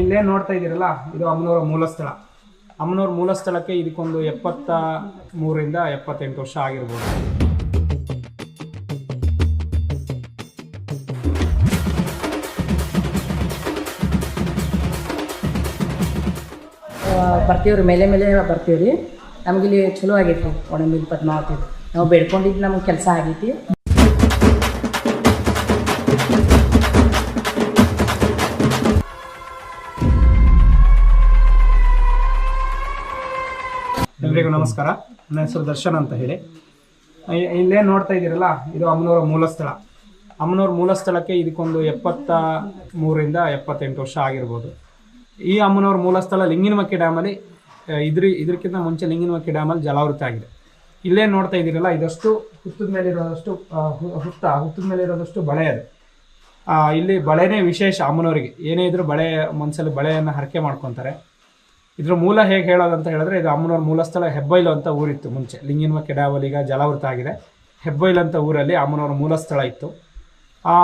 ಇಲ್ಲೇ ನೋಡ್ತಾ ಇದ್ದೀರಲ್ಲ, ಇದು ಅಮ್ಮನವರ ಮೂಲ ಸ್ಥಳ ಅಮ್ಮನವ್ರ ಮೂಲ ಸ್ಥಳಕ್ಕೆ ಇದಕ್ಕೊಂದು ಎಪ್ಪತ್ತ ಮೂರರಿಂದ ಎಪ್ಪತ್ತೆಂಟು ವರ್ಷ ಆಗಿರ್ಬೋದು. ಬರ್ತೀವ್ರಿ, ಮೇಲೆ ಮೇಲೆ ಬರ್ತೀವ್ರಿ. ರೀ ನಮ್ಗೆ ಇಲ್ಲಿ ಚಲೋ ಆಗೈತಿ ಒಣಮಿಲ್ ಪದ್ಮಾವತಿ ನಾವು ಬೇಡ್ಕೊಂಡಿದ್ದು ನಮ್ಗೆ ಕೆಲಸ ಆಗೈತಿ. ನಮಸ್ಕಾರ. ನನ್ನ ಹೆಸರು ದರ್ಶನ್ ಅಂತ ಹೇಳಿ. ಇಲ್ಲೇನು ಇಲ್ಲೇ ನೋಡ್ತಾ ಇದ್ದೀರಲ್ಲ, ಇದು ಅಮ್ಮನವರ ಮೂಲ ಸ್ಥಳ ಅಮ್ಮನವ್ರ ಮೂಲ ಸ್ಥಳಕ್ಕೆ ಇದಕ್ಕೊಂದು ಎಪ್ಪತ್ತ ಮೂರರಿಂದ ಎಪ್ಪತ್ತೆಂಟು ವರ್ಷ ಆಗಿರ್ಬೋದು. ಈ ಅಮ್ಮನವ್ರ ಮೂಲ ಸ್ಥಳ ಲಿಂಗಿನಮಕ್ಕಿ ಡ್ಯಾಮಲ್ಲಿ ಇದ್ರ ಇದಕ್ಕಿಂತ ಮುಂಚೆ ಲಿಂಗಿನಮಕ್ಕಿ ಡ್ಯಾಮಲ್ಲಿ ಜಲಾವೃತ ಆಗಿದೆ. ಇಲ್ಲೇ ನೋಡ್ತಾ ಇದ್ದೀರಲ್ಲ, ಇದಷ್ಟು ಹುತ್ತದ ಮೇಲೆ ಇರೋದಷ್ಟು ಹುತ್ತ, ಹುತ್ತದ ಮೇಲೆ ಇರೋದಷ್ಟು ಬಳೆ ಅದು. ಇಲ್ಲಿ ಬಳೆನೇ ವಿಶೇಷ ಅಮ್ಮನವರಿಗೆ. ಏನೇ ಇದ್ರೂ ಬಳೆ ಮನಸ್ಸಲ್ಲಿ ಬಳೆಯನ್ನು ಹರಕೆ ಮಾಡ್ಕೊತಾರೆ. ಇದ್ರ ಮೂಲ ಹೇಗೆ ಹೇಳೋದಂತ ಹೇಳಿದ್ರೆ ಇದು ಅಮ್ಮನವ್ರ ಮೂಲಸ್ಥಳ ಹೆಬ್ಬೈಲು ಅಂತ ಊರಿತ್ತು ಮುಂಚೆ. ಲಿಂಗಿನ್ಮ ಕೆಡಾವಲಿಗ ಈಗ ಜಲಾವೃತ ಆಗಿದೆ. ಹೆಬ್ಬೈಲು ಅಂತ ಊರಲ್ಲಿ ಅಮ್ಮನವ್ರ ಮೂಲ ಸ್ಥಳ ಇತ್ತು. ಆ,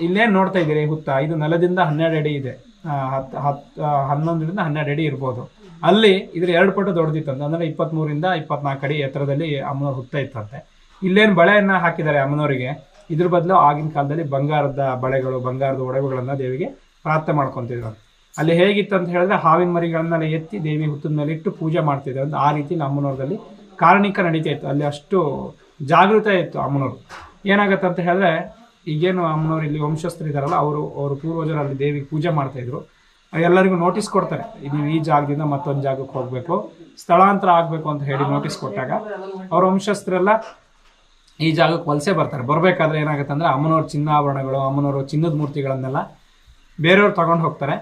ಇಲ್ಲೇನು ನೋಡ್ತಾ ಇದ್ದೀರಿ ಹುತ್ತ? ಇದು ನೆಲದಿಂದ ಹನ್ನೆರಡು ಅಡಿ ಇದೆ. ಹತ್ತು ಹತ್ತು ಹನ್ನೊಂದರಿಂದ ಹನ್ನೆರಡು ಅಡಿ ಇರ್ಬೋದು. ಅಲ್ಲಿ ಇದ್ರ ಎರಡು ಪಟ್ಟು ದೊಡ್ಡದಿತ್ತಂತೆ ಅಂದರೆ ಇಪ್ಪತ್ತ್ಮೂರಿಂದ ಇಪ್ಪತ್ನಾಲ್ಕು ಅಡಿ ಎತ್ತರದಲ್ಲಿ ಅಮ್ಮನವ್ರ ಹುತ್ತ ಇತ್ತಂತೆ. ಇಲ್ಲೇನು ಬಳೆಯನ್ನು ಹಾಕಿದ್ದಾರೆ ಅಮ್ಮನವರಿಗೆ. ಇದ್ರ ಬದಲು ಆಗಿನ ಕಾಲದಲ್ಲಿ ಬಂಗಾರದ ಬಳೆಗಳು, ಬಂಗಾರದ ಒಡವೆಗಳನ್ನು ದೇವಿಗೆ ಪ್ರಾರ್ಥನೆ ಮಾಡ್ಕೊಂತಿದ್ರು ಅಲ್ಲಿ ಹೇಗಿತ್ತು ಅಂತ ಹೇಳಿದ್ರೆ ಹಾವಿನ ಮರಿಗಳನ್ನೆಲ್ಲ ಎತ್ತಿ ದೇವಿ ಹುತ್ತದ ಮೇಲೆ ಇಟ್ಟು ಪೂಜೆ ಮಾಡ್ತಿದ್ದೆ ಅಂತ ಆ ರೀತಿ ಅಮ್ಮನವ್ರದಲ್ಲಿ ಕಾರಣಿಕ ನಡೀತಾ ಇತ್ತು. ಅಲ್ಲಿ ಅಷ್ಟು ಜಾಗೃತ ಇತ್ತು ಅಮ್ಮನವರು. ಏನಾಗತ್ತೆ ಅಂತ ಹೇಳಿದ್ರೆ, ಈಗೇನು ಅಮ್ಮನವ್ರು ಇಲ್ಲಿ ವಂಶಸ್ಥರು ಇದಾರಲ್ಲ ಅವರು ಅವರು ಪೂರ್ವಜರು ಅಲ್ಲಿ ದೇವಿಗೆ ಪೂಜೆ ಮಾಡ್ತಾಯಿದ್ರು ಎಲ್ಲರಿಗೂ ನೋಟಿಸ್ ಕೊಡ್ತಾರೆ. ನೀವು ಈ ಜಾಗದಿಂದ ಮತ್ತೊಂದು ಜಾಗಕ್ಕೆ ಹೋಗಬೇಕು, ಸ್ಥಳಾಂತರ ಆಗಬೇಕು ಅಂತ ಹೇಳಿ ನೋಟಿಸ್ ಕೊಟ್ಟಾಗ ಅವ್ರ ವಂಶಸ್ಥರೆಲ್ಲ ಈ ಜಾಗಕ್ಕೆ ವಲಸೆ ಬರ್ತಾರೆ. ಬರಬೇಕಾದ್ರೆ ಏನಾಗುತ್ತೆ ಅಂದ್ರೆ ಅಮ್ಮನವ್ರ ಚಿನ್ನಾಭರಣಗಳು, ಅಮ್ಮನವ್ರ ಚಿನ್ನದ ಮೂರ್ತಿಗಳನ್ನೆಲ್ಲ ಬೇರೆಯವ್ರು ತಗೊಂಡು ಹೋಗ್ತಾರೆ.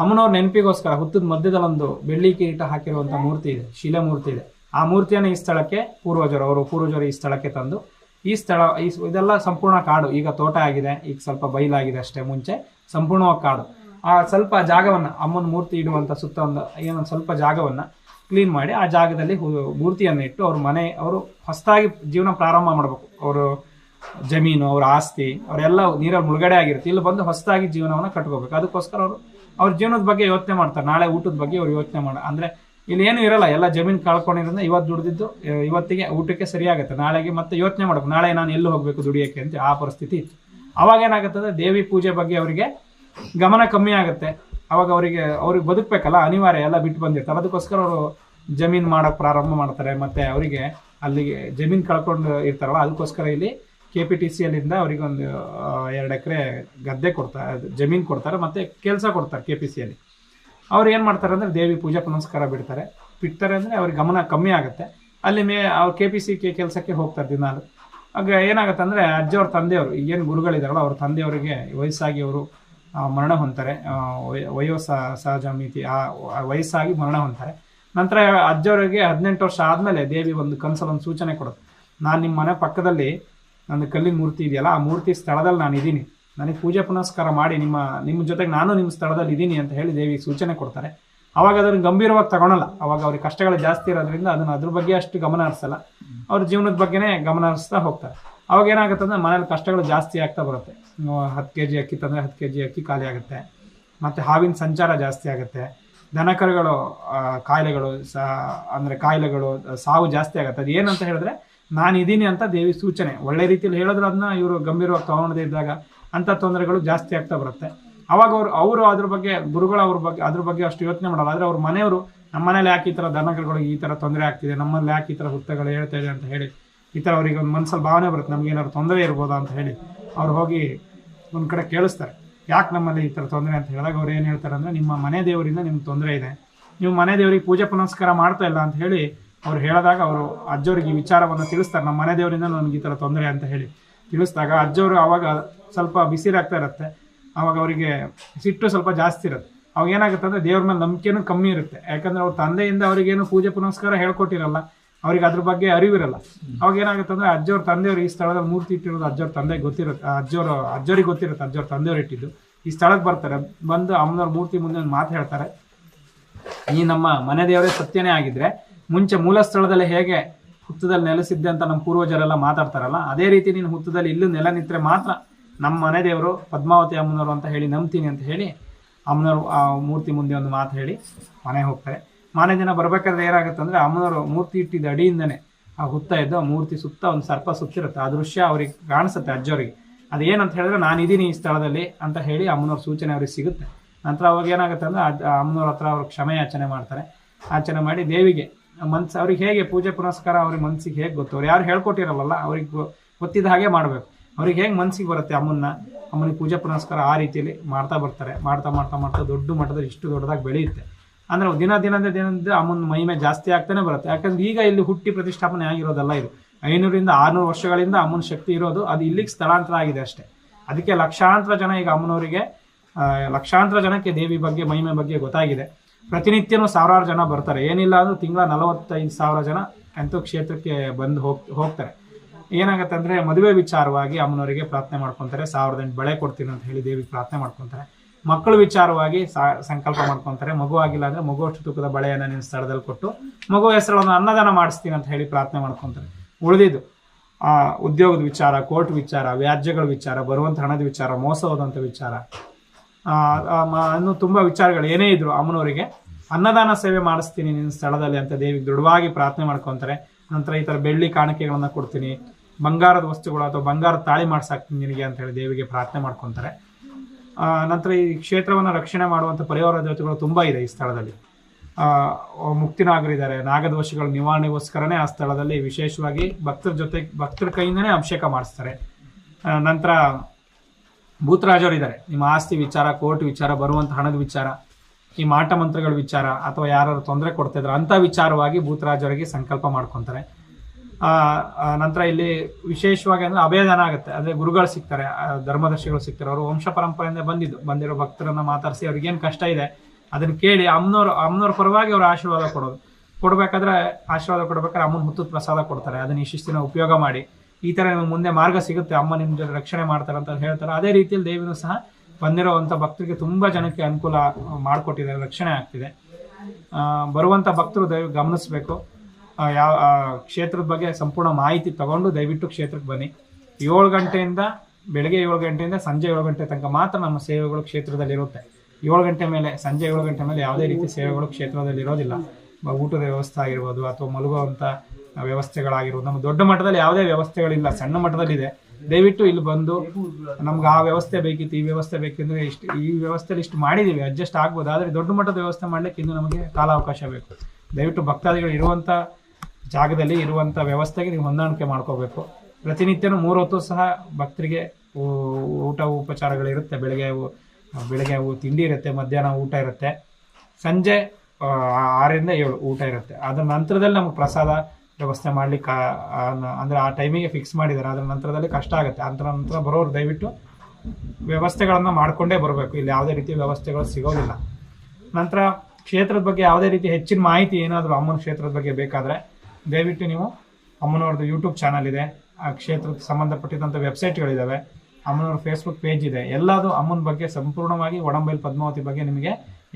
ಅಮ್ಮನವ್ರ ನೆನಪಿಗೋಸ್ಕರ ಹುತ್ತದ ಮಧ್ಯದಲ್ಲೊಂದು ಬೆಳ್ಳಿ ಕಿರೀಟ ಹಾಕಿರುವಂಥ ಮೂರ್ತಿ ಇದೆ, ಶಿಲೆ ಮೂರ್ತಿ ಇದೆ. ಆ ಮೂರ್ತಿಯನ್ನು ಈ ಸ್ಥಳಕ್ಕೆ ಪೂರ್ವಜರು, ಅವರು ಪೂರ್ವಜರು ಈ ಸ್ಥಳಕ್ಕೆ ತಂದು, ಈ ಸ್ಥಳ, ಈ ಇದೆಲ್ಲ ಸಂಪೂರ್ಣ ಕಾಡು. ಈಗ ತೋಟ ಆಗಿದೆ, ಈಗ ಸ್ವಲ್ಪ ಬಯಲಾಗಿದೆ ಅಷ್ಟೇ ಮುಂಚೆ, ಸಂಪೂರ್ಣವಾಗಿ ಕಾಡು. ಆ ಸ್ವಲ್ಪ ಜಾಗವನ್ನು, ಅಮ್ಮನ ಮೂರ್ತಿ ಇಡುವಂಥ ಸುತ್ತ ಒಂದು ಏನೊಂದು ಸ್ವಲ್ಪ ಜಾಗವನ್ನು ಕ್ಲೀನ್ ಮಾಡಿ, ಆ ಜಾಗದಲ್ಲಿ ಮೂರ್ತಿಯನ್ನು ಇಟ್ಟು ಅವ್ರ ಮನೆ, ಅವರು ಹೊಸದಾಗಿ ಜೀವನ ಪ್ರಾರಂಭ ಮಾಡಬೇಕು. ಅವರು ಜಮೀನು, ಅವ್ರ ಆಸ್ತಿ, ಅವರೆಲ್ಲ ನೀರಲ್ಲಿ ಮುಳುಗಡೆ ಆಗಿರುತ್ತೆ. ಇಲ್ಲಿ ಬಂದು ಹೊಸದಾಗಿ ಜೀವನವನ್ನು ಕಟ್ಕೋಬೇಕು. ಅದಕ್ಕೋಸ್ಕರ ಅವರು ಅವ್ರ ಜೀವನದ ಬಗ್ಗೆ ಯೋಚನೆ ಮಾಡ್ತಾರೆ. ನಾಳೆ ಊಟದ ಬಗ್ಗೆ ಅವ್ರು ಯೋಚನೆ ಮಾಡ, ಅಂದ್ರೆ ಇಲ್ಲಿ ಏನು ಇರಲ್ಲ, ಎಲ್ಲ ಜಮೀನು ಕಳ್ಕೊಂಡಿರೋದ್ರಿಂದ ಇವತ್ತು ದುಡಿದಿದ್ದು ಇವತ್ತಿಗೆ ಊಟಕ್ಕೆ ಸರಿಯಾಗುತ್ತೆ. ನಾಳೆಗೆ ಮತ್ತೆ ಯೋಚನೆ ಮಾಡಬೇಕು. ನಾಳೆ ನಾನು ಎಲ್ಲಿ ಹೋಗಬೇಕು ದುಡಿಯೋಕ್ಕೆ ಅಂತ ಆ ಪರಿಸ್ಥಿತಿ. ಇತ್ತು ಅವಾಗ ಏನಾಗುತ್ತೆ ದೇವಿ ಪೂಜೆ ಬಗ್ಗೆ ಅವರಿಗೆ ಗಮನ ಕಮ್ಮಿ ಆಗುತ್ತೆ. ಅವಾಗ ಅವರಿಗೆ, ಅವ್ರಿಗೆ ಬದುಕಬೇಕಲ್ಲ, ಅನಿವಾರ್ಯ ಎಲ್ಲ ಬಿಟ್ಟು ಬಂದಿರ್ತಾರೆ. ಅದಕ್ಕೋಸ್ಕರ ಅವರು ಜಮೀನು ಮಾಡೋಕೆ ಪ್ರಾರಂಭ ಮಾಡ್ತಾರೆ. ಮತ್ತೆ ಅವರಿಗೆ ಅಲ್ಲಿಗೆ ಜಮೀನು ಕಳ್ಕೊಂಡು ಇರ್ತಾರಲ್ಲ, ಅದಕ್ಕೋಸ್ಕರ ಇಲ್ಲಿ ಕೆ ಪಿ ಟಿ ಸಿ ಅಲ್ಲಿಂದ ಅವರಿಗೆ ಒಂದು ಎರಡು ಎಕರೆ ಗದ್ದೆ ಕೊಡ್ತಾರೆ ಜಮೀನು ಕೊಡ್ತಾರೆ, ಮತ್ತು ಕೆಲಸ ಕೊಡ್ತಾರೆ ಕೆ ಪಿ ಸಿಯಲ್ಲಿ ಅವ್ರು ಏನು ಮಾಡ್ತಾರೆ ಅಂದರೆ ದೇವಿ ಪೂಜೆ ಪುನಸ್ಕಾರ ಬಿಡ್ತಾರೆ. ಬಿಡ್ತಾರೆ ಅಂದರೆ ಅವ್ರಿಗೆ ಗಮನ ಕಮ್ಮಿ ಆಗುತ್ತೆ. ಅಲ್ಲಿ ಮೇ, ಅವ್ರು ಕೆ ಪಿ ಸಿ ಕೆ ಕೆಲಸಕ್ಕೆ ಹೋಗ್ತಾರೆ ದಿನಾಲು. ಆಗ ಏನಾಗುತ್ತೆ ಅಂದರೆ ಅಜ್ಜಿಯವ್ರ ತಂದೆಯವರು ಏನು ಗುರುಗಳಿದಾರಲ್ಲ, ಅವ್ರ ತಂದೆಯವರಿಗೆ ವಯಸ್ಸಾಗಿ ಅವರು ಮರಣ ಹೊಂತಾರೆ ವಯೋಸ ಸಹಜ ಮಿತಿ ಆ ವಯಸ್ಸಾಗಿ ಮರಣ ಹೊಂತಾರೆ ನಂತರ ಅಜ್ಜವರಿಗೆ ಹದಿನೆಂಟು ವರ್ಷ ಆದಮೇಲೆ ದೇವಿ ಒಂದು ಕನಸಲ್ಲಿ ಒಂದು ಸೂಚನೆ ಕೊಡುತ್ತೆ. ನಾನು ನಿಮ್ಮ ಮನೆ ಪಕ್ಕದಲ್ಲಿ ನನ್ನ ಕಲ್ಲಿನ ಮೂರ್ತಿ ಇದೆಯಲ್ಲ, ಆ ಮೂರ್ತಿ ಸ್ಥಳದಲ್ಲಿ ನಾನು ಇದ್ದೀನಿ ನನಗೆ ಪೂಜೆ ಪುನಸ್ಕಾರ ಮಾಡಿ ನಿಮ್ಮ ನಿಮ್ಮ ಜೊತೆಗೆ ನಾನು ನಿಮ್ಮ ಸ್ಥಳದಲ್ಲಿ ಇದ್ದೀನಿ ಅಂತ ಹೇಳಿ ದೇವಿ ಸೂಚನೆ ಕೊಡ್ತಾರೆ. ಅವಾಗ ಅದನ್ನು ಗಂಭೀರವಾಗಿ ತಗೊಳಲ್ಲ. ಅವಾಗ ಅವ್ರಿಗೆ ಕಷ್ಟಗಳು ಜಾಸ್ತಿ ಇರೋದ್ರಿಂದ ಅದನ್ನು ಅದ್ರ ಬಗ್ಗೆ ಅಷ್ಟು ಗಮನ ಹರಿಸಲ್ಲ. ಅವ್ರ ಜೀವನದ ಬಗ್ಗೆನೇ ಗಮನ ಹರಿಸ್ತಾ ಹೋಗ್ತಾರೆ. ಅವಾಗ ಏನಾಗುತ್ತೆ ಅಂದ್ರೆ ಮನೇಲಿ ಕಷ್ಟಗಳು ಜಾಸ್ತಿ ಆಗ್ತಾ ಬರುತ್ತೆ. ಹತ್ತು ಕೆ ಜಿ ಅಕ್ಕಿ ತಂದರೆ ಹತ್ತು ಕೆ ಜಿ ಅಕ್ಕಿ ಖಾಲಿ ಆಗುತ್ತೆ. ಮತ್ತು ಹಾವಿನ ಸಂಚಾರ ಜಾಸ್ತಿ ಆಗುತ್ತೆ. ದನಕರುಗಳು ಕಾಯಿಲೆಗಳು ಸಹ ಅಂದರೆ ಕಾಯಿಲೆಗಳು, ಸಾವು ಜಾಸ್ತಿ ಆಗುತ್ತೆ. ಅದು ಏನಂತ ಹೇಳಿದ್ರೆ ನಾನು ಇದ್ದೀನಿ ಅಂತ ದೇವಿ ಸೂಚನೆ. ಒಳ್ಳೆ ರೀತಿಯಲ್ಲಿ ಹೇಳಿದ್ರೆ ಅದನ್ನ ಇವರು ಗಂಭೀರವಾಗಿ ತಗೊಂಡದೇ ಇದ್ದಾಗ ಅಂಥ ತೊಂದರೆಗಳು ಜಾಸ್ತಿ ಆಗ್ತಾ ಬರುತ್ತೆ. ಅವಾಗ ಅವರು ಅವರು ಅದ್ರ ಬಗ್ಗೆ, ಗುರುಗಳು ಅವ್ರ ಬಗ್ಗೆ ಅದ್ರ ಬಗ್ಗೆ ಅಷ್ಟು ಯೋಚನೆ ಮಾಡಲ್ಲ. ಆದರೆ ಅವ್ರ ಮನೆಯವರು, ನಮ್ಮ ಮನೇಲಿ ಯಾಕೆ ಈ ಥರ ದನಗಳಿಗೆ ಈ ಥರ ತೊಂದರೆ ಆಗ್ತಿದೆ? ನಮ್ಮಲ್ಲಿ ಯಾಕೆ ಈ ಥರ ಹುತ್ತಗಳು ಹೇಳ್ತಾ ಇದೆ? ಅಂತ ಹೇಳಿ, ಈ ಥರ ಅವ್ರಿಗೆ ಒಂದು ಮನಸ್ಸಲ್ಲಿ ಭಾವನೆ ಬರುತ್ತೆ. ನಮ್ಗೆ ಏನಾದ್ರು ತೊಂದರೆ ಇರ್ಬೋದಾ ಅಂತ ಹೇಳಿ ಅವ್ರು ಹೋಗಿ ಒಂದು ಕಡೆ ಕೇಳಿಸ್ತಾರೆ. ಯಾಕೆ ನಮ್ಮಲ್ಲಿ ಈ ಥರ ತೊಂದರೆ? ಅಂತ ಹೇಳಿದಾಗ ಅವ್ರು ಏನು ಹೇಳ್ತಾರೆ ಅಂದರೆ, ನಿಮ್ಮ ಮನೆ ದೇವರಿಂದ ನಿಮ್ಗೆ ತೊಂದರೆ ಇದೆ. ನೀವು ಮನೆ ದೇವರಿಗೆ ಪೂಜೆ ಪುನಸ್ಕಾರ ಮಾಡ್ತಾ ಇಲ್ಲ ಅಂತ ಹೇಳಿ ಅವ್ರು ಹೇಳಿದಾಗ ಅವರು ಅಜ್ಜವ್ರಿಗೆ ಈ ವಿಚಾರವನ್ನು ತಿಳಿಸ್ತಾರೆ. ನಮ್ಮ ಮನೆ ದೇವರಿಂದ ನನಗೆ ಈ ಥರ ತೊಂದರೆ ಅಂತ ಹೇಳಿ ತಿಳಿಸಿದಾಗ ಅಜ್ಜವರು ಆವಾಗ ಸ್ವಲ್ಪ ಬಿಸಿರಾಗ್ತಾ ಇರುತ್ತೆ. ಆವಾಗ ಅವರಿಗೆ ಸಿಟ್ಟು ಸ್ವಲ್ಪ ಜಾಸ್ತಿ ಇರುತ್ತೆ. ಅವಾಗ ಏನಾಗುತ್ತೆ ಅಂದರೆ ದೇವ್ರ ಮೇಲೆ ನಂಬಿಕೆನೂ ಕಮ್ಮಿ ಇರುತ್ತೆ. ಯಾಕಂದ್ರೆ ಅವ್ರ ತಂದೆಯಿಂದ ಅವರಿಗೇನು ಪೂಜೆ ಪುನಸ್ಕಾರ ಹೇಳ್ಕೊಟ್ಟಿರಲ್ಲ, ಅವ್ರಿಗೆ ಅದ್ರ ಬಗ್ಗೆ ಅರಿವಿರಲ್ಲ. ಅವಾಗ ಏನಾಗುತ್ತೆ ಅಂದ್ರೆ ಅಜ್ಜವ್ರ ತಂದೆಯವರು ಈ ಸ್ಥಳದಲ್ಲಿ ಮೂರ್ತಿ ಇಟ್ಟಿರೋದು ಅಜ್ಜವ್ರ ತಂದೆ ಗೊತ್ತಿರುತ್ತೆ. ಅಜ್ಜವರು, ಅಜ್ಜವ್ರಿಗೆ ಗೊತ್ತಿರುತ್ತೆ ಅಜ್ಜವ್ರ ತಂದೆಯವ್ರು ಇಟ್ಟಿದ್ದು. ಈ ಸ್ಥಳಕ್ಕೆ ಬರ್ತಾರೆ. ಬಂದು ಅಮ್ಮನವ್ರ ಮೂರ್ತಿ ಮುಂದೆ ಒಂದು ಮಾತು ಹೇಳ್ತಾರೆ. ಈ ನಮ್ಮ ಮನೆ ದೇವರೇ ಸತ್ಯನೇ ಆಗಿದ್ರೆ ಮುಂಚೆ ಮೂಲ ಸ್ಥಳದಲ್ಲಿ ಹೇಗೆ ಹುತ್ತದಲ್ಲಿ ನೆಲೆಸಿದ್ದೆ ಅಂತ ನಮ್ಮ ಪೂರ್ವಜರೆಲ್ಲ ಮಾತಾಡ್ತಾರಲ್ಲ, ಅದೇ ರೀತಿ ನೀನು ಹುತ್ತದಲ್ಲಿ ಇಲ್ಲೂ ನೆಲ ನಿಂತರೆ ಮಾತ್ರ ನಮ್ಮ ಮನೆ ದೇವರು ಪದ್ಮಾವತಿ ಅಮ್ಮನವರು ಅಂತ ಹೇಳಿ ನಂಬ್ತೀನಿ ಅಂತ ಹೇಳಿ ಅಮ್ಮನವರು ಆ ಮೂರ್ತಿ ಮುಂದೆ ಒಂದು ಮಾತು ಹೇಳಿ ಮನೆ ಹೋಗ್ತಾರೆ. ಮನೆ ದಿನ ಬರಬೇಕಾದ್ರೆ ಏನಾಗುತ್ತೆ ಅಂದರೆ ಅಮ್ಮನವರು ಮೂರ್ತಿ ಇಟ್ಟಿದ್ದ ಅಡಿಯಿಂದನೇ ಆ ಹುತ್ತ ಇದ್ದು ಮೂರ್ತಿ ಸುತ್ತ ಒಂದು ಸರ್ಪ ಸುತ್ತಿರುತ್ತೆ. ಆ ದೃಶ್ಯ ಅವ್ರಿಗೆ ಕಾಣಿಸುತ್ತೆ ಅಜ್ಜವ್ರಿಗೆ ಅದೇನಂತ ಹೇಳಿದ್ರೆ ನಾನು ಇದೀನಿ ಈ ಸ್ಥಳದಲ್ಲಿ ಅಂತ ಹೇಳಿ ಅಮ್ಮನವ್ರ ಸೂಚನೆ ಅವ್ರಿಗೆ ಸಿಗುತ್ತೆ. ನಂತರ ಅವಾಗ ಏನಾಗುತ್ತೆ ಅಂದ್ರೆ ಅಮ್ಮನವ್ರ ಹತ್ರ ಅವ್ರಿಗೆ ಕ್ಷಮೆ ಯಾಚನೆ ಮಾಡ್ತಾರೆ. ಆಚನೆ ಮಾಡಿ ದೇವಿಗೆ ಮನ್ಸ್ ಅವ್ರಿಗೆ ಹೇಗೆ ಪೂಜೆ ಪುನಸ್ಕಾರ ಅವ್ರಿಗೆ ಮನ್ಸಿಗೆ ಹೇಗೆ ಗೊತ್ತು? ಅವ್ರು ಯಾರು ಹೇಳ್ಕೊಟ್ಟಿರಲ್ಲ ಅವ್ರಿಗೆ ಗೊತ್ತಿದ್ದ ಹಾಗೆ ಮಾಡಬೇಕು. ಅವ್ರಿಗೆ ಹೇಗೆ ಮನ್ಸಿಗೆ ಬರುತ್ತೆ ಅಮ್ಮನ್ನ? ಅಮ್ಮನಿಗೆ ಪೂಜೆ ಪುನಸ್ಕಾರ ಆ ರೀತಿಯಲ್ಲಿ ಮಾಡ್ತಾ ಬರ್ತಾರೆ. ಮಾಡ್ತಾ ಮಾಡ್ತಾ ಮಾಡ್ತಾ ದೊಡ್ಡ ಮಟ್ಟದಲ್ಲಿ ಇಷ್ಟು ದೊಡ್ಡದಾಗಿ ಬೆಳೆಯುತ್ತೆ. ಅಂದ್ರೆ ದಿನ, ದಿನದ ದಿನದ ಅಮ್ಮನ ಮಹಿಮೆ ಜಾಸ್ತಿ ಆಗ್ತಾನೆ ಬರುತ್ತೆ. ಯಾಕಂದ್ರೆ ಈಗ ಇಲ್ಲಿ ಹುಟ್ಟಿ ಪ್ರತಿಷ್ಠಾಪನೆ ಆಗಿರೋದಲ್ಲ ಇದು. ಐನೂರಿಂದ ಆರುನೂರು ವರ್ಷಗಳಿಂದ ಅಮ್ಮನ ಶಕ್ತಿ ಇರೋದು, ಅದು ಇಲ್ಲಿಗೆ ಸ್ಥಳಾಂತರ ಆಗಿದೆ ಅಷ್ಟೇ. ಅದಕ್ಕೆ ಲಕ್ಷಾಂತರ ಜನ ಈಗ ಅಮ್ಮನವರಿಗೆ ಲಕ್ಷಾಂತರ ಜನಕ್ಕೆ ದೇವಿ ಬಗ್ಗೆ, ಮಹಿಮೆ ಬಗ್ಗೆ ಗೊತ್ತಾಗಿದೆ. ಪ್ರತಿನಿತ್ಯನೂ ಸಾವಿರಾರು ಜನ ಬರ್ತಾರೆ. ಏನಿಲ್ಲ ಅಂದ್ರೆ ತಿಂಗಳ ನಲವತ್ತೈದು ಸಾವಿರ ಜನ ಅಂತೂ ಕ್ಷೇತ್ರಕ್ಕೆ ಬಂದು ಹೋಗ್, ಹೋಗ್ತಾರೆ. ಏನಾಗುತ್ತೆ ಅಂದ್ರೆ ಮದುವೆ ವಿಚಾರವಾಗಿ ಅಮ್ಮನವರಿಗೆ ಪ್ರಾರ್ಥನೆ ಮಾಡ್ಕೊಂತಾರೆ. ಸಾವಿರದ ಎಂಟು ಬಳೆ ಕೊಡ್ತೀನಿ ಅಂತ ಹೇಳಿ ದೇವಿಗೆ ಪ್ರಾರ್ಥನೆ ಮಾಡ್ಕೊಂತಾರೆ. ಮಕ್ಕಳು ವಿಚಾರವಾಗಿ ಸಂಕಲ್ಪ ಮಾಡ್ಕೊಂತಾರೆ. ಮಗು ಆಗಿಲ್ಲ ಅಂದ್ರೆ ಮಗು ಅಷ್ಟು ತೂಕದ ಬಳೆಯನ್ನ ನಿನ್ನ ಸ್ಥಳದಲ್ಲಿ ಕೊಟ್ಟು, ಮಗು ಹೆಸರನ್ನು ಅನ್ನದಾನ ಮಾಡಿಸ್ತೀನಿ ಅಂತ ಹೇಳಿ ಪ್ರಾರ್ಥನೆ ಮಾಡ್ಕೊಂತಾರೆ. ಉಳಿದಿದ್ದು, ಆ ಉದ್ಯೋಗದ ವಿಚಾರ, ಕೋರ್ಟ್ ವಿಚಾರ, ವ್ಯಾಜ್ಯಗಳ ವಿಚಾರ ಬರುವಂತ ಹಣದ ವಿಚಾರ, ಮೋಸ ಹೋದಂತ ವಿಚಾರ ಇನ್ನು ತುಂಬಾ ವಿಚಾರಗಳು ಏನೇ ಇದ್ರು ಅಮ್ಮನವರಿಗೆ. ಅನ್ನದಾನ ಸೇವೆ ಮಾಡಿಸ್ತೀನಿ ನಿನ್ನ ಸ್ಥಳದಲ್ಲಿ ಅಂತ ದೇವಿಗೆ ದೃಢವಾಗಿ ಪ್ರಾರ್ಥನೆ ಮಾಡ್ಕೊಂತಾರೆ. ನಂತರ ಈ ಥರ ಬೆಳ್ಳಿ ಕಾಣಿಕೆಗಳನ್ನ ಕೊಡ್ತೀನಿ. ಬಂಗಾರದ ವಸ್ತುಗಳು ಅಥವಾ ಬಂಗಾರದ ತಾಳಿ ಮಾಡ್ಸಾಕ್ತೀನಿ ನಿನಗೆ ಅಂತ ಹೇಳಿ ದೇವಿಗೆ ಪ್ರಾರ್ಥನೆ ಮಾಡ್ಕೊಂತಾರೆ. ನಂತರ ಈ ಕ್ಷೇತ್ರವನ್ನು ರಕ್ಷಣೆ ಮಾಡುವಂಥ ಪರಿವಾರ ದೇವತೆಗಳು ತುಂಬಾ ಇದೆ ಈ ಸ್ಥಳದಲ್ಲಿ. ಆ, ಮುಕ್ತಿನಾಗರಿದ್ದಾರೆ ನಾಗದೋಷಗಳ ನಿವಾರಣೆಗೋಸ್ಕರನೇ ಆ ಸ್ಥಳದಲ್ಲಿ ವಿಶೇಷವಾಗಿ ಭಕ್ತರ ಜೊತೆ ಭಕ್ತರ ಕೈಯಿಂದನೇ ಅಭಿಷೇಕ ಮಾಡಿಸ್ತಾರೆ. ನಂತರ ಭೂತರಾಜರು ಇದ್ದಾರೆ ನಿಮ್ಮ ಆಸ್ತಿ ವಿಚಾರ, ಕೋರ್ಟ್ ವಿಚಾರ, ಬರುವಂತ ಹಣದ ವಿಚಾರ, ಈ ಮಾಟ ಮಂತ್ರಗಳ ವಿಚಾರ ಅಥವಾ ಯಾರು ತೊಂದರೆ ಕೊಡ್ತಾ ಅಂತ ವಿಚಾರವಾಗಿ ಭೂತರಾಜವರಿಗೆ ಸಂಕಲ್ಪ ಮಾಡ್ಕೊಂತಾರೆ. ನಂತರ ಇಲ್ಲಿ ವಿಶೇಷವಾಗಿ ಅಂದ್ರೆ ಅಭಯದಾನ ಆಗುತ್ತೆ. ಅಂದ್ರೆ ಗುರುಗಳು ಸಿಗ್ತಾರೆ ಧರ್ಮದರ್ಶಿಗಳು ಸಿಗ್ತಾರೆ. ಅವರು ವಂಶ ಪರಂಪರೆಯಿಂದ ಬಂದಿದ್ದು. ಬಂದಿರೋ ಭಕ್ತರನ್ನ ಮಾತಾಡಿಸಿ ಅವ್ರಿಗೆ ಏನ್ ಕಷ್ಟ ಇದೆ ಅದನ್ನ ಕೇಳಿ ಅಮ್ಮನವ್ರ ಅಮ್ಮನವ್ರ ಪರವಾಗಿ ಅವ್ರು ಆಶೀರ್ವಾದ ಕೊಡೋದು. ಕೊಡ್ಬೇಕಾದ್ರೆ ಆಶೀರ್ವಾದ ಕೊಡ್ಬೇಕಾದ್ರೆ ಅಮ್ಮನ ಹುತ್ತದ ಪ್ರಸಾದ ಕೊಡ್ತಾರೆ. ಅದನ್ನ ಈ ಉಪಯೋಗ ಮಾಡಿ. ಈ ತರ ಮುಂದೆ ಮಾರ್ಗ ಸಿಗುತ್ತೆ, ಅಮ್ಮ ನಿಮ್ ಜೊತೆ ರಕ್ಷಣೆ ಮಾಡ್ತಾರೆ ಅಂತ ಹೇಳ್ತಾರೆ. ಅದೇ ರೀತಿಯಲ್ಲಿ ದೇವಿನೂ ಸಹ ಬಂದಿರುವಂತ ಭಕ್ತರಿಗೆ ತುಂಬಾ ಜನಕ್ಕೆ ಅನುಕೂಲ ಮಾಡಿಕೊಟ್ಟಿದ್ದಾರೆ, ರಕ್ಷಣೆ ಆಗ್ತಿದೆ. ಬರುವಂತ ಭಕ್ತರು ದಯವು ಗಮನಿಸಬೇಕು. ಯಾವ ಕ್ಷೇತ್ರದ ಬಗ್ಗೆ ಸಂಪೂರ್ಣ ಮಾಹಿತಿ ತಗೊಂಡು ದಯವಿಟ್ಟು ಕ್ಷೇತ್ರಕ್ಕೆ ಬನ್ನಿ. ಏಳು ಗಂಟೆಯಿಂದ, ಬೆಳಗ್ಗೆ ಏಳು ಗಂಟೆಯಿಂದ ಸಂಜೆ ಏಳು ಗಂಟೆ ತನಕ ಮಾತ್ರ ನಮ್ಮ ಸೇವೆಗಳು ಕ್ಷೇತ್ರದಲ್ಲಿ ಇರುತ್ತೆ ಏಳು ಗಂಟೆ ಮೇಲೆ, ಸಂಜೆ ಏಳು ಗಂಟೆ ಮೇಲೆ ಯಾವುದೇ ರೀತಿ ಸೇವೆಗಳು ಕ್ಷೇತ್ರದಲ್ಲಿ ಇರೋದಿಲ್ಲ ಊಟದ ವ್ಯವಸ್ಥೆ ಆಗಿರ್ಬೋದು ಅಥವಾ ಮಲಗುವಂತ ವ್ಯವಸ್ಥೆಗಳಾಗಿರ್ಬೋದು. ನಮ್ಮ ದೊಡ್ಡ ಮಟ್ಟದಲ್ಲಿ ಯಾವುದೇ ವ್ಯವಸ್ಥೆಗಳಿಲ್ಲ, ಸಣ್ಣ ಮಟ್ಟದಲ್ಲಿ ಇದೆ ದಯವಿಟ್ಟು ಇಲ್ಲಿ ಬಂದು ನಮ್ಗೆ ಆ ವ್ಯವಸ್ಥೆ ಬೇಕಿತ್ತು, ಈ ವ್ಯವಸ್ಥೆ ಬೇಕಿದ್ರೆ ಇಷ್ಟು, ಈ ವ್ಯವಸ್ಥೆಯಲ್ಲಿ ಇಷ್ಟು ಮಾಡಿದ್ದೀವಿ ಅಡ್ಜಸ್ಟ್ ಆಗ್ಬೋದು. ಆದರೆ ದೊಡ್ಡ ಮಟ್ಟದ ವ್ಯವಸ್ಥೆ ಮಾಡಲಿಕ್ಕೆ ಇನ್ನು ನಮಗೆ ಕಾಲಾವಕಾಶ ಬೇಕು. ದಯವಿಟ್ಟು ಭಕ್ತಾದಿಗಳು ಇರುವಂಥ ಜಾಗದಲ್ಲಿ ಇರುವಂಥ ವ್ಯವಸ್ಥೆಗೆ ನೀವು ಹೊಂದಾಣಿಕೆ ಮಾಡ್ಕೋಬೇಕು. ಪ್ರತಿನಿತ್ಯನೂ ಮೂರು ಹೊತ್ತು ಸಹ ಭಕ್ತರಿಗೆ ಊಟ, ಉಪಚಾರಗಳಿರುತ್ತೆ. ಬೆಳಗ್ಗೆ ಬೆಳಗ್ಗೆ ತಿಂಡಿ ಇರುತ್ತೆ, ಮಧ್ಯಾಹ್ನ ಊಟ ಇರುತ್ತೆ. ಸಂಜೆ ಆರರಿಂದ ಏಳು ಊಟ ಇರುತ್ತೆ. ಅದರ ನಂತರದಲ್ಲಿ ನಮಗೆ ಪ್ರಸಾದ ವ್ಯವಸ್ಥೆ ಮಾಡ್ಲಿಕ್ಕೆ ಅಂದ್ರೆ ಆ ಟೈಮಿಗೆ ಫಿಕ್ಸ್ ಮಾಡಿದ್ದಾರೆ ಅದರ ನಂತರದಲ್ಲಿ ಕಷ್ಟ ಆಗುತ್ತೆ. ಅದರ ನಂತರ ಬರೋರು ದಯವಿಟ್ಟು ವ್ಯವಸ್ಥೆಗಳನ್ನು ಮಾಡಿಕೊಂಡೇ ಬರಬೇಕು. ಇಲ್ಲಿ ಯಾವುದೇ ರೀತಿಯ ವ್ಯವಸ್ಥೆಗಳು ಸಿಗೋದಿಲ್ಲ. ನಂತರ ಕ್ಷೇತ್ರದ ಬಗ್ಗೆ ಯಾವುದೇ ರೀತಿ ಹೆಚ್ಚಿನ ಮಾಹಿತಿ ಏನಾದರೂ ಅಮ್ಮನ ಕ್ಷೇತ್ರದ ಬಗ್ಗೆ ಬೇಕಾದರೆ ದಯವಿಟ್ಟು ನೀವು ಅಮ್ಮನವ್ರದ್ದು ಯೂಟ್ಯೂಬ್ ಚಾನಲ್ ಇದೆ. ಆ ಕ್ಷೇತ್ರಕ್ಕೆ ಸಂಬಂಧಪಟ್ಟಿದ್ದಂಥ ವೆಬ್ಸೈಟ್ಗಳಿದ್ದಾವೆ ಅಮ್ಮನವ್ರ ಫೇಸ್ಬುಕ್ ಪೇಜ್ ಇದೆ. ಎಲ್ಲದೂ ಅಮ್ಮನ ಬಗ್ಗೆ ಸಂಪೂರ್ಣವಾಗಿ ಒಡಂಬೈಲ್, ಪದ್ಮಾವತಿ ಬಗ್ಗೆ ನಿಮಗೆ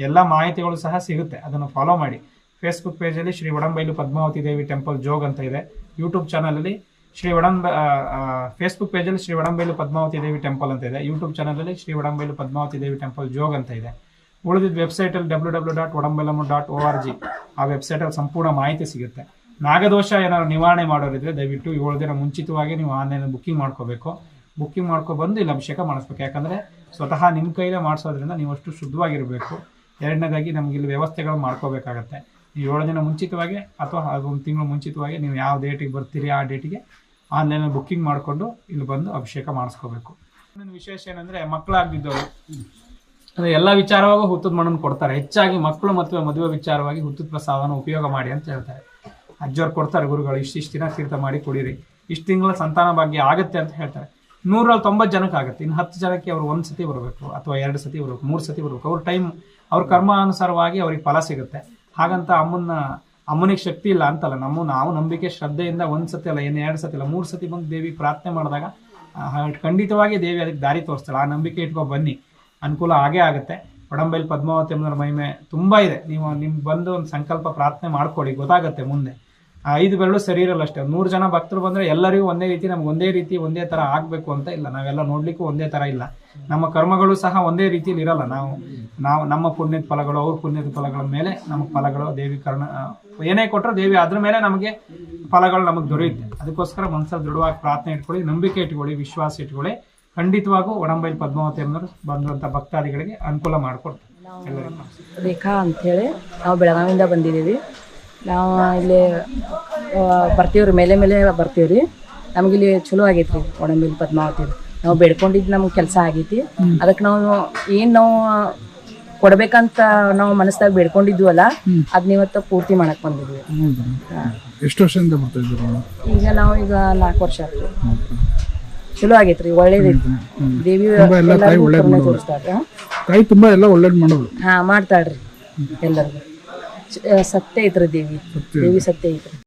ಎಲ್ಲ ಮಾಹಿತಿಗಳು ಸಹ ಸಿಗುತ್ತೆ. ಅದನ್ನು ಫಾಲೋ ಮಾಡಿ. ಫೇಸ್ಬುಕ್ ಪೇಜಲ್ಲಿ ಶ್ರೀ ಒಡಂಬೈಲು ಪದ್ಮಾವತಿ ದೇವಿ ಟೆಂಪಲ್ ಜೋಗ್ ಅಂತ ಇದೆ. ಯೂಟ್ಯೂಬ್ ಚಾನಲಲ್ಲಿ ಶ್ರೀ ಒಡಂಬ ಫೇಸ್ಬುಕ್ ಪೇಜಲ್ಲಿ ಶ್ರೀ ಒಡಂಬೈಲು ಪದ್ಮಾವತಿ ದೇವಿ ಟೆಂಪಲ್ ಅಂತ ಇದೆ. ಯೂಟ್ಯೂಬ್ ಚಾನಲಲ್ಲಿ ಶ್ರೀ ಒಡಂಬೈಲು ಪದ್ಮಾವತಿ ದೇವಿ ಟೆಂಪಲ್ ಜೋಗ್ ಅಂತ ಇದೆ. ಉಳಿದಿದ್ದ ವೆಬ್ಸೈಟಲ್ಲಿ W W dot Odambelamu dot O R G ಆ ವೆಬ್ಸೈಟಲ್ಲಿ ಸಂಪೂರ್ಣ ಮಾಹಿತಿ ಸಿಗುತ್ತೆ. ನಾಗದೋಷ ಏನಾದ್ರು ನಿವಾರಣೆ ಮಾಡೋರಿದ್ರೆ ದಯವಿಟ್ಟು ಏಳು ದಿನ ಮುಂಚಿತವಾಗಿ ನೀವು ಆನ್ಲೈನ್ ಬುಕ್ಕಿಂಗ್ ಮಾಡ್ಕೋಬೇಕು. ಬುಕ್ಕಿಂಗ್ ಮಾಡ್ಕೊ ಬಂದು ಇಲ್ಲಿ ಅಭಿಷೇಕ ಮಾಡಿಸ್ಬೇಕು. ಯಾಕಂದ್ರೆ ಸ್ವತಃ ನಿಮ್ಮ ಕೈಲೇ ಮಾಡಿಸೋದ್ರಿಂದ ನೀವು ಅಷ್ಟು ಶುದ್ಧವಾಗಿರಬೇಕು. ಎರಡನೇದಾಗಿ ನಮ್ಗೆ ಇಲ್ಲಿ ವ್ಯವಸ್ಥೆಗಳು ಮಾಡ್ಕೋಬೇಕಾಗತ್ತೆ. ಏಳು ದಿನ ಮುಂಚಿತವಾಗಿ ಅಥವಾ ಒಂದು ತಿಂಗಳು ಮುಂಚಿತವಾಗಿ ನೀವು ಯಾವ ಡೇಟಿಗೆ ಬರ್ತೀರಿ, ಆ ಡೇಟಿಗೆ ಆನ್ಲೈನಲ್ಲಿ ಬುಕ್ಕಿಂಗ್ ಮಾಡಿಕೊಂಡು ಇಲ್ಲಿ ಬಂದು ಅಭಿಷೇಕ ಮಾಡಿಸ್ಕೋಬೇಕು. ಇನ್ನೊಂದು ವಿಶೇಷ ಏನಂದ್ರೆ ಮಕ್ಕಳಾಗ್ದಿದ್ದವರು. ಅಂದ್ರೆ ಎಲ್ಲ ವಿಚಾರವಾಗೂ ಹುತ್ತದ ಮಣ್ಣನ್ನು ಕೊಡ್ತಾರೆ. ಹೆಚ್ಚಾಗಿ ಮಕ್ಕಳು ಮತ್ತು ಮದುವೆ ವಿಚಾರವಾಗಿ ಹುತ್ತದ ಪ್ರಸಾದವನ್ನು ಉಪಯೋಗ ಮಾಡಿ ಅಂತ ಹೇಳ್ತಾರೆ. ಅಜ್ಜವ್ರು ಕೊಡ್ತಾರೆ, ಗುರುಗಳು, ಇಷ್ಟಿಷ್ಟು ದಿನ ತೀರ್ಥ ಮಾಡಿ ಕುಡೀರಿ. ಇಷ್ಟು ತಿಂಗಳ ಸಂತಾನ ಭಾಗ್ಯ ಆಗುತ್ತೆ ಅಂತ ಹೇಳ್ತಾರೆ. ನೂರಲ್ಲಿ ತೊಂಬತ್ತು ಜನಕ್ಕೆ ಆಗುತ್ತೆ. ಇನ್ನು ಹತ್ತು ಜನಕ್ಕೆ ಅವರು ಒಂದು ಸತಿ ಬರಬೇಕು ಅಥವಾ ಎರಡು ಸತಿ ಬರಬೇಕು, ಮೂರು ಸತಿ ಬರಬೇಕು. ಅವ್ರ ಟೈಮ್ ಅವ್ರ ಕರ್ಮಾನುಸಾರವಾಗಿ ಅವ್ರಿಗೆ ಫಲ ಸಿಗುತ್ತೆ. ಹಾಗಂತ ಅಮ್ಮನ್ನ, ಅಮ್ಮನಿಗೆ ಶಕ್ತಿ ಇಲ್ಲ ಅಂತಲ್ಲ. ನಮ್ಮ, ನಾವು ನಂಬಿಕೆ, ಶ್ರದ್ಧೆಯಿಂದ ಒಂದ್ ಸತಿ ಅಲ್ಲ ಏನು ಎರಡು ಸತಿ ಅಲ್ಲ, ಮೂರು ಸತಿ ಬಂದು ದೇವಿ ಪ್ರಾರ್ಥನೆ ಮಾಡಿದಾಗ ಖಂಡಿತವಾಗಿ ದೇವಿ ಅದಕ್ಕೆ ದಾರಿ ತೋರಿಸ್ತಾಳೆ. ಆ ನಂಬಿಕೆ ಇಟ್ಕೊ ಬನ್ನಿ. ಅನುಕೂಲ ಆಗೇ ಆಗುತ್ತೆ. ಒಡಂಬೈಲಿ, ಪದ್ಮಾವತಿ ಅಮ್ಮನವ್ರ ಮಹಿಮೆ ತುಂಬಾ ಇದೆ. ನೀವು ನಿಮ್ಗೆ ಬಂದು ಒಂದು ಸಂಕಲ್ಪ ಪ್ರಾರ್ಥನೆ ಮಾಡ್ಕೊಳ್ಳಿ. ಗೊತ್ತಾಗುತ್ತೆ ಮುಂದೆ. ಐದು ಬೆರಳು ಸರಿ ಇರಲ್ಲ ಅಷ್ಟೇ. ನೂರು ಜನ ಭಕ್ತರು ಬಂದ್ರೆ ಎಲ್ಲರಿಗೂ ಒಂದೇ ರೀತಿ, ನಮ್ಗೆ ಒಂದೇ ರೀತಿ ಒಂದೇ ತರ ಆಗಬೇಕು ಅಂತ ಇಲ್ಲ. ನಾವೆಲ್ಲ ನೋಡ್ಲಿಕ್ಕೂ ಒಂದೇ ತರ ಇಲ್ಲ. ನಮ್ಮ ಕರ್ಮಗಳು ಸಹ ಒಂದೇ ರೀತಿಯಲ್ಲಿ ಇರಲ್ಲ. ನಾವು ನಾವು ನಮ್ಮ ಪುಣ್ಯದ ಫಲಗಳು, ಅವ್ರ ಪುಣ್ಯದ ಫಲಗಳ ಮೇಲೆ ನಮಗೆ ಫಲಗಳು, ದೇವಿ ಕರ್ಣ ಏನೇ ಕೊಟ್ಟರು ದೇವಿ ಅದ್ರ ಮೇಲೆ ನಮಗೆ ಫಲಗಳು ನಮಗೆ ದೊರೆಯುತ್ತೆ. ಅದಕ್ಕೋಸ್ಕರ ಮನಸ್ಸಲ್ಲಿ ದೃಢವಾಗಿ ಪ್ರಾರ್ಥನೆ ಇಟ್ಕೊಳ್ಳಿ, ನಂಬಿಕೆ ಇಟ್ಕೊಳ್ಳಿ, ವಿಶ್ವಾಸ ಇಟ್ಕೊಳ್ಳಿ. ಖಂಡಿತವಾಗೂ ಒಡಂಬೈಲ್ ಪದ್ಮಾವತಿ ಅನ್ನೋರು ಬಂದಂಥ ಭಕ್ತಾದಿಗಳಿಗೆ ಅನುಕೂಲ ಎಲ್ಲರಿಗೂ ರೇಖಾ ಅಂಥೇಳಿ ನಾವು ಬೆಳಗಾವಿಯಿಂದ ಬಂದಿದ್ದೀವಿ. ನಾವು ಇಲ್ಲಿ ಬರ್ತೀವಿ ರೀ ಮೇಲೆ ಮೇಲೆ ಬರ್ತೀವ್ರಿ. ನಮ್ಗೆ ಇಲ್ಲಿ ಚಲೋ ಆಗೈತೆ ರೀ ಒಡಂಬಿಲ್ ಪದ್ಮಾವತಿ. ನಾವು ಬೇಡ್ಕೊಂಡಿದ್ದು ನಮ್ಗೆ ಕೆಲಸ ಆಗೈತಿ. ಅದಕ್ಕೆ ನಾವು ಏನು ನಾವು ಕೊಡ್ಬೇಕಂತ ನಾವು ಮನಸ್ಸಾಗ ಬೇಡ್ಕೊಂಡಿದ್ವಲ್ಲ ಅದ್ ಇವತ್ತು ಪೂರ್ತಿ ಮಾಡಕ್ ಬಂದಿದ್ವಿ. ಎಷ್ಟು ವರ್ಷದಿಂದ ಈಗ ನಾವು ಈಗ ನಾಲ್ಕು ವರ್ಷ ಚಲೋ ಆಗೈತ್ರಿ ರೀ ಒಳ್ಳೇದೈತಿ ದೇವಿ ತುಂಬಾ ಎಲ್ಲ ತಾಯಿ ತುಂಬಾ ಒಳ್ಳೇದು ಮಾಡೋದು ಹಾ ಮಾಡ್ತಾಳ್ರಿ. ಎಲ್ಲರಿಗೂ. सत्य आहेत रे देवी देवी सत्य आहेत